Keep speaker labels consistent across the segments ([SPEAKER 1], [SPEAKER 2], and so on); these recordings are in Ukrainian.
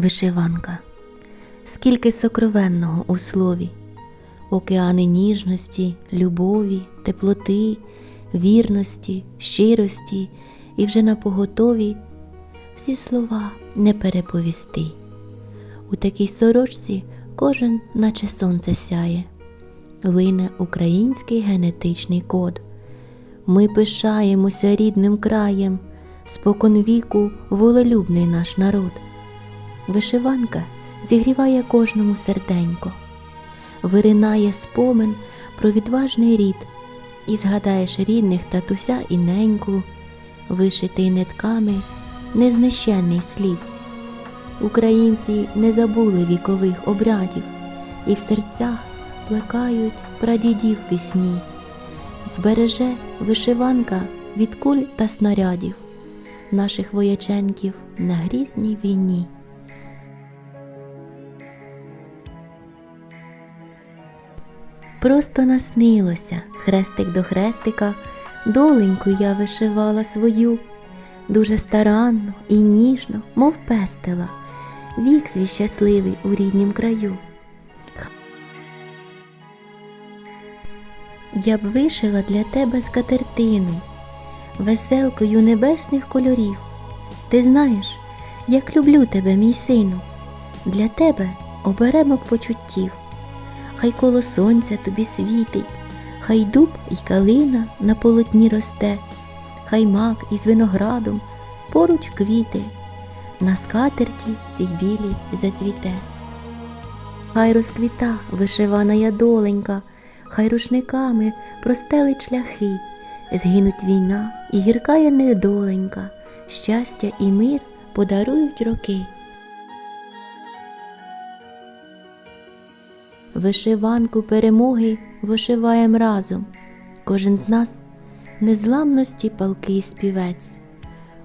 [SPEAKER 1] Вишиванка. Скільки сокровенного у слові, океани ніжності, любові, теплоти, вірності, щирості і вже на поготові всі слова не переповісти. У такій сорочці кожен, наче сонце сяє, лине український генетичний код. Ми пишаємося рідним краєм, спокон віку волелюбний наш народ. Вишиванка зігріває кожному серденько, виринає спомин про відважний рід, і згадаєш рідних татуся і неньку, вишитий нитками незнищенний слід. Українці не забули вікових обрядів і в серцях плекають прадідів пісні, вбереже вишиванка від куль та снарядів наших вояченків на грізній війні. Просто наснилося хрестик до хрестика, доленьку я вишивала свою, дуже старанно і ніжно, мов пестила, вік свій щасливий у ріднім краю. Я б вишила для тебе скатертину, веселкою небесних кольорів. Ти знаєш, як люблю тебе, мій сину, для тебе оберемок почуттів. Хай коло сонця тобі світить, хай дуб і калина на полотні росте, хай мак із виноградом поруч квіти, на скатерті цій білій зацвіте. Хай розквіта вишивана я доленька, хай рушниками простелить шляхи, згинуть війна і гірка є недоленька, щастя і мир подарують роки. Вишиванку перемоги вишиваєм разом. Кожен з нас незламності палкий співець.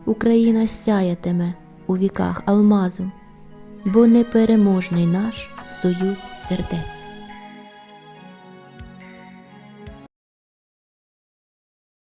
[SPEAKER 1] Україна сяятиме у віках алмазом, бо непереможний наш союз сердець.